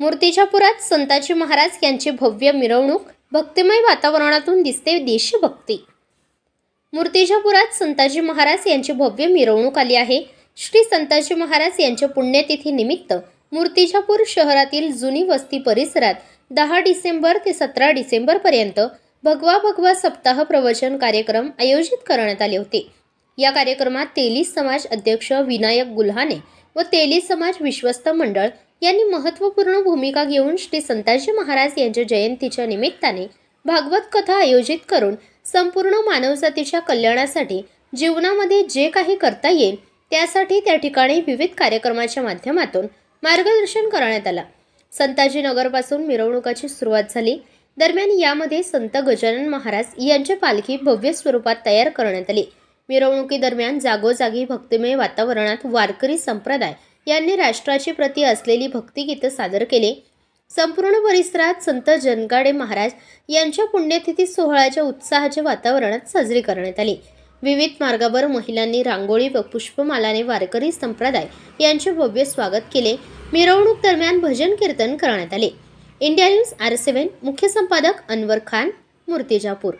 मूर्तिजापुरात संताजी महाराज यांची भव्य मिरवणूक भक्तिमय वातावरणातून दिसते देशभक्ती. मूर्तिजापुरात संताजी महाराज यांची भव्य मिरवणूक आली आहे. श्री संताजी महाराज यांच्या पुण्यतिथीनिमित्त मूर्तिजापूर शहरातील जुनी वस्ती परिसरात दहा डिसेंबर ते सतरा डिसेंबरपर्यंत भगवा भगवा सप्ताह प्रवचन कार्यक्रम आयोजित करण्यात आले होते. या कार्यक्रमात तेली समाज अध्यक्ष विनायक गुल्हाने व तेली समाज विश्वस्त मंडळ यांनी महत्त्वपूर्ण भूमिका घेऊन श्री संताजी महाराज यांच्या जयंतीच्या निमित्ताने भागवत कथा आयोजित करून संपूर्ण मानवजातीच्या कल्याणासाठी जीवनामध्ये जे काही करता येईल त्यासाठी त्या ठिकाणी विविध कार्यक्रमाच्या माध्यमातून मार्गदर्शन करण्यात आला. संताजी नगरपासून मिरवणुकाची सुरुवात झाली. दरम्यान यामध्ये संत गजानन महाराज यांची पालखी भव्य स्वरूपात तयार करण्यात आली. मिरवणुकीदरम्यान जागोजागी भक्तिमय वातावरणात वारकरी संप्रदाय यांनी राष्ट्राची प्रती असलेली भक्तिगीतं सादर केले. संपूर्ण परिसरात संत जनगाडे महाराज यांच्या पुण्यतिथी सोहळ्याच्या उत्साहाच्या वातावरणात साजरी करण्यात आली. विविध मार्गावर महिलांनी रांगोळी व पुष्पमालाने वारकरी संप्रदाय यांचे भव्य स्वागत केले. मिरवणूक दरम्यान भजन कीर्तन करण्यात आले. इंडिया न्यूज आर सेव्हन मुख्य संपादक अनवर खान मूर्तिजापूर.